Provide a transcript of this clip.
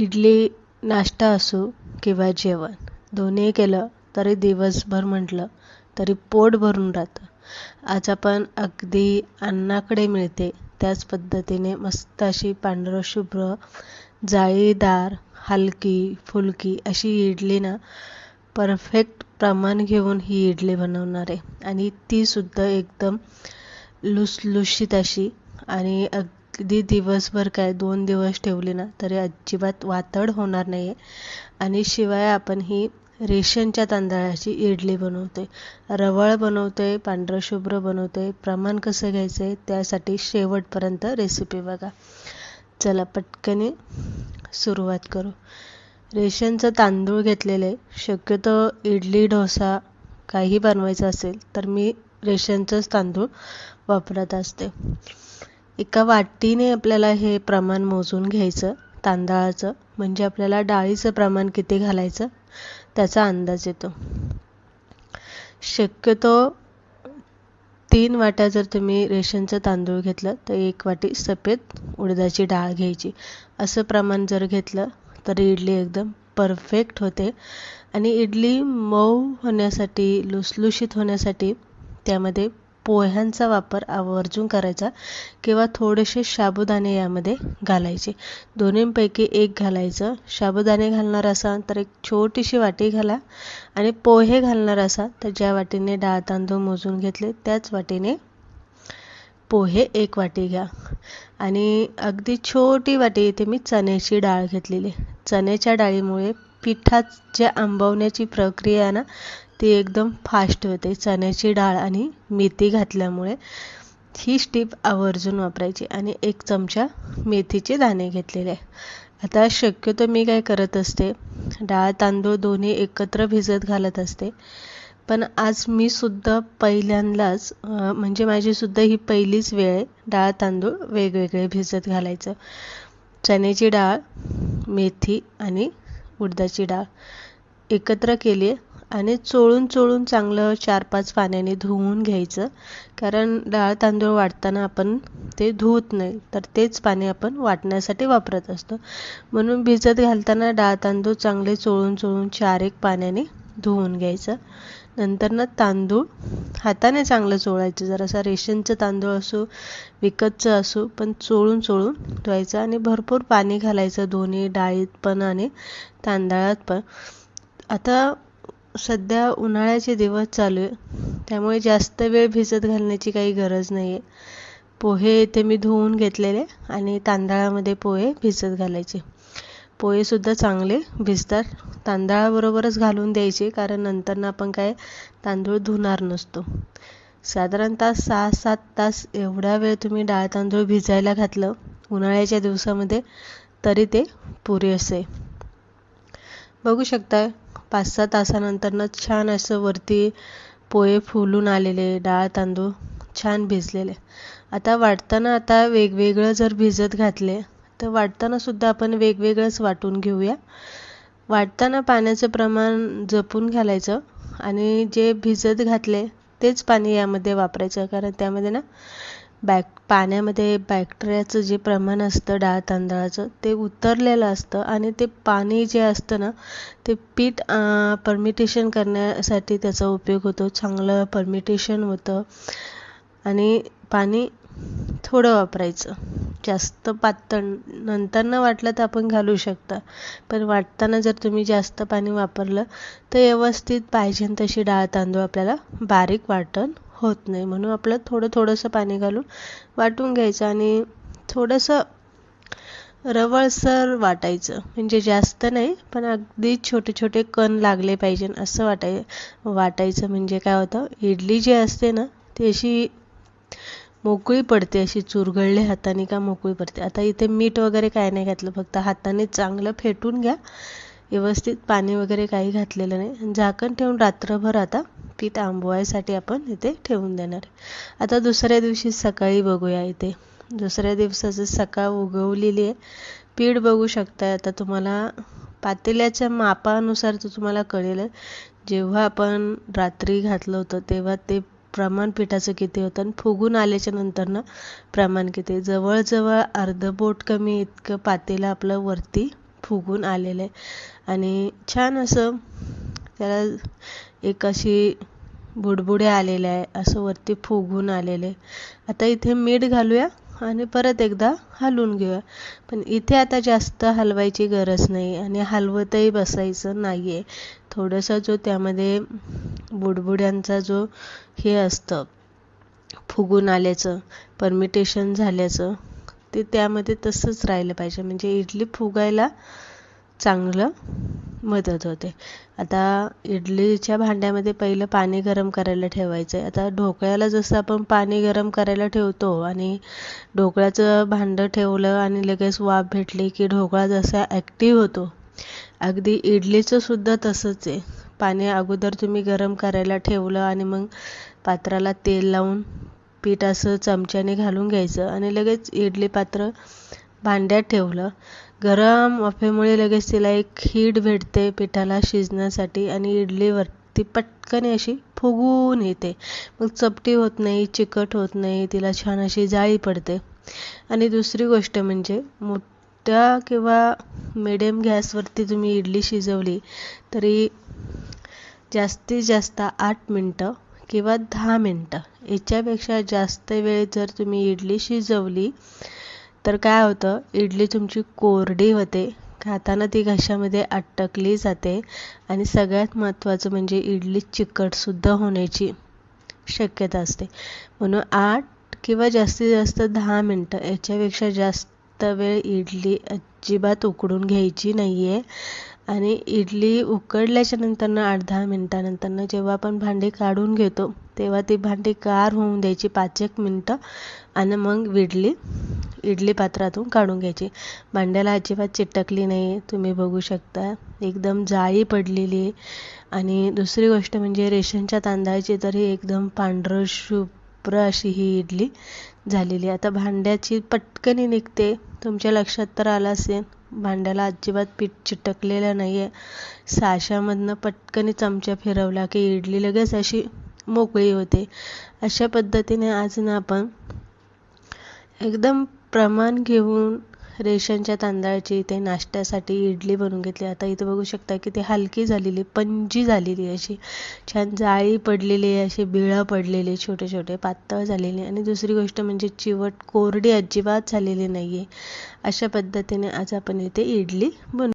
इडली नाश्ता असो किंवा जेवण दोन्ही केलं तरी दिवसभर म्हटलं तरी पोट भरून राहतं. आज आपण अगदी अन्नाकडे मिळते त्याच पद्धतीने मस्त अशी पांढरं शुभ्र जाळीदार हलकी फुलकी अशी इडली ना परफेक्ट प्रमाण घेऊन ही इडली बनवणार. आहे आणि तीसुद्धा एकदम लुसलुशीत अशी आणि अगदी दिवसभर काय दोन दिवस ठेवली ना तरी अजिबात वातड होणार नाही आहे आणि शिवाय आपण ही रेशनच्या तांदळाची इडली बनवते रवळ बनवते पांढरं शुभ्र बनवते प्रमाण कसं घ्यायचं आहे त्यासाठी शेवटपर्यंत रेसिपी बघा. चला पटकने सुरुवात करू. रेशनचं तांदूळ घेतलेले शक्यतो इडली डोसा काही बनवायचं असेल तर मी रेशनचंच तांदूळ वापरत असते. एका वाटीने आपल्याला हे प्रमाण मोजून घ्यायचं तांदळाचं म्हणजे आपल्याला डाळीचं प्रमाण किती घालायचं त्याचा अंदाज येतो. शक्यतो तीन वाट्या जर तुम्ही रेशनचं तांदूळ घेतलं तर एक वाटी सफेद उडदाची डाळ घ्यायची. असं प्रमाण जर घेतलं तर इडली एकदम परफेक्ट होते. आणि इडली मऊ होण्यासाठी लुसलुशीत होण्यासाठी त्यामध्ये पोह्यांचा वापर आवर्जून करायचा किंवा थोडेसे साबुदाणे यामध्ये घालायचे. दोन्हींपैकी एक घालायचं. साबुदाणे घालणार असाल तर एक छोटीशी वाटी घाला आणि पोहे घालणार असाल तर ज्या वाटीने डाळ तांदूळ मोजून घेतले त्याच वाटीने पोहे एक वाटी घ्या. आणि अगदी छोटी वाटी इथे मी चण्याची डाळ घेतलेली चण्याच्या डाळीमुळे पिठात जे आंबवण्याची प्रक्रिया आहे ना ती एकदम फास्ट होते. चण्याची डाळ आणि मेथी घातल्यामुळे ही स्टीप आवर्जून वापरायची आणि एक चमचा मेथीचे दाणे घेतलेले. आता शक्यतो मी काय करत असते डाळ तांदूळ दोन्ही एकत्र भिजत घालत असते. पण आज मी सुद्धा पहिल्यांदाच म्हणजे माझीसुद्धा ही पहिलीच वेळ आहे डाळ तांदूळ वेगवेगळे भिजत घालायचं. चण्याची डाळ मेथी आणि उडदाची डाळ एकत्र केली आणि चोळून चोळून चांगलं चार पाच पाण्याने धुवून घ्यायचं. कारण डाळ तांदूळ वाटताना आपण ते धुवत नाही तर तेच पाणी आपण वाटण्यासाठी वापरत असतो. म्हणून भिजत घालताना डाळ तांदूळ चांगले चोळून चोळून चार एक पाण्याने धुवून घ्यायचं. नंतर ना तांदूळ हाताने चांगलं चोळायचं. जरासा रेशनचं तांदूळ असो विकतचं असो पण चोळून चोळून धुवायचं आणि भरपूर पाणी घालायचं. दोन्ही डाळीत पण आणि तांदळात पण. आता सध्या उन्हाळ्याचे दिवस चालू आहे. त्यामुळे जास्त वेळ भिजत घालण्याची काही गरज नाही आहे पोहे इथे मी धुवून घेतलेले आणि तांदळामध्ये पोहे भिजत घालायचे. पोहेसुद्धा चांगले भिजतात. तांदळाबरोबरच घालून द्यायचे कारण नंतर आपण काय तांदूळ धुणार नसतो. साधारणतः सहा सात तास एवढा वेळ तुम्ही डाळ तांदूळ भिजायला घातलं उन्हाळ्याच्या दिवसामध्ये तरी ते पुरेसे. बघू शकता पाच सहा तासानंतरनं छान असं वरती पोहे फुलून आलेले डाळ तांदूळ छान भिजलेले. आता वाटताना आता वेगवेगळं जर भिजत घातले तर वाटताना सुद्धा आपण वेगवेगळंच वाटून घेऊया. वाटताना पाण्याचं प्रमाण जपून घालायचं आणि जे भिजत घातले तेच पाणी यामध्ये वापरायचं. कारण त्यामध्ये ना बॅक पाण्यामध्ये बॅक्टेरियाचं जे प्रमाण असतं डाळ तांदळाचं ते उतरलेलं असतं आणि ते पाणी जे असतं ना ते पीठ परमिटेशन करण्यासाठी त्याचा उपयोग होतो. चांगलं परमिटेशन होतं आणि पाणी थोडं वापरायचं. जास्त पातळ नंतर न वाटलं तर आपण घालू शकता. पण वाटताना जर तुम्ही जास्त पाणी वापरलं तर व्यवस्थित पाहिजे तशी डाळ तांदूळ आपल्याला बारीक वाटण होत नाही. म्हणून आपलं थोडं थोडंसं पाणी घालून वाटून घ्यायचं आणि थोडंसं रवळसर वाटायचं. म्हणजे जास्त नाही पण अगदी छोटे छोटे कण लागले पाहिजे असं वाटाय वाटायचं. म्हणजे काय होतं इडली जी असते ना ती अशी मोकळी पडते अशी चुरगळले हाताने का मोकळी पडते. आता इथे मीठ वगैरे काय नाही घातलं फक्त हाताने चांगलं फेटून घ्या. व्यवस्थित पाणी वगैरे काही घातलेलं नाही. झाकण ठेवून रात्रभर आता पीठ आंबवायसाठी आपण इथे ठेवून देणार. आता दुसऱ्या दिवशी सकाळी बघूया इथे. दुसऱ्या दिवसाचं सकाळ उगवलेली आहे. पीठ बघू शकताय. आता तुम्हाला पातेल्याच्या मापानुसार तर तुम्हाला कळेल जेव्हा आपण रात्री घातलं होतं तेव्हा ते प्रमाण पिठाचं किती होतं आणि फुगून आल्याच्यानंतर प्रमाण किती. जवळजवळ अर्ध बोट कमी इतकं पातेलं आपलं वरती फुगून आलेलं आहे. आणि छान असं त्याला एक अशी बुडबुडे आलेले आहे असं वरती फुगून आलेले आता इथे मीठ घालूया आणि परत एकदा हलवून घेऊया. पण इथे आता जास्त हलवायची गरज नाही आणि हलवतही बसायचं नाही आहे थोडंसं जो त्यामध्ये बुडबुड्यांचा जो हे असतं फुगून आल्याचं परमिटेशन झाल्याचं ते त्यामध्ये तसंच राहिलं पाहिजे. म्हणजे इडली फुगायला चांगलं मदत होते. आता इडलीच्या भांड्यामध्ये पहिलं पाणी गरम करायला ठेवायचं आहे आता ढोकळ्याला जसं आपण पाणी गरम करायला ठेवतो आणि ढोकळ्याचं भांडं ठेवलं आणि लगेच वाफ भेटली की ढोकळा जसा ॲक्टिव्ह होतो. अगदी इडलीचं सुद्धा तसंच आहे. पाणी अगोदर तुम्ही गरम करायला ठेवलं आणि मग पात्राला तेल लावून पीठ असं चमच्याने घालून घ्यायचं आणि लगेच इडली पात्र भांड्यात ठेवलं. गरम वाफेमुळे लगेच तिला एक हीट भेटते पिठाला शिजण्यासाठी आणि इडलीवर ती पटकन अशी फुगून येते. मग चपटी होत नाही चिकट होत नाही तिला छान अशी जाळी पडते. आणि दुसरी गोष्ट म्हणजे मोठ्या किंवा मिडियम गॅसवरती तुम्ही इडली शिजवली तरी जास्तीत जास्त आठ मिनटं किंवा दहा मिनटं याच्यापेक्षा जास्त वेळ जर तुम्ही इडली शिजवली तर काय होतं इडली तुमची कोरडी होते. खाताना ती घशामध्ये अटकली जाते आणि सगळ्यात महत्त्वाचं म्हणजे इडली चिकटसुद्धा होण्याची शक्यता असते. म्हणून आठ किंवा जास्तीत जास्त दहा मिनटं याच्यापेक्षा जास्त वेळ इडली अजिबात उकडून घ्यायची नाही आहे आणि इडली उकडल्याच्या नंतरनं आठ दहा मिनटानंतरनं जेव्हा आपण भांडी काढून घेतो तेव्हा ती भांडी गार होऊन द्यायची पाच एक मिनटं आणि मग इडली इडली पात्रातून काढून घ्यायची. भांड्याला अजिबात चिटकली नाही तुम्ही बघू शकता. एकदम जाळी पडलेली. आहे आणि दुसरी गोष्ट म्हणजे रेशनच्या तांदळाची तरी एकदम पांढरं शुभ्र अशी ही इडली झालेली. आता भांड्याची पटकनी निघते. तुमच्या लक्षात तर आलं असेल. भांड्याला अजिबात पीठ चिटकलेलं नाही आहे साश्यामधनं पटकनी चमचा फिरवला की इडली लगेच अशी मोकळी होते. अशा पद्धतीने आज ना आपण एकदम प्रमाण घेऊन रेशनच्या तांदळाची इथे नाश्त्यासाठी इडली बनवून घेतली. आता इथे बघू शकता की ती हलकी झालेली पंजी झालेली अशी. छान जाळी पडलेली अशी बिळं पडलेली छोटे छोटे पातळ झालेली. आणि दुसरी गोष्ट म्हणजे चिवट कोरडी अजिबात झालेली नाही आहे अशा पद्धतीने आज आपण इथे इडली बनवू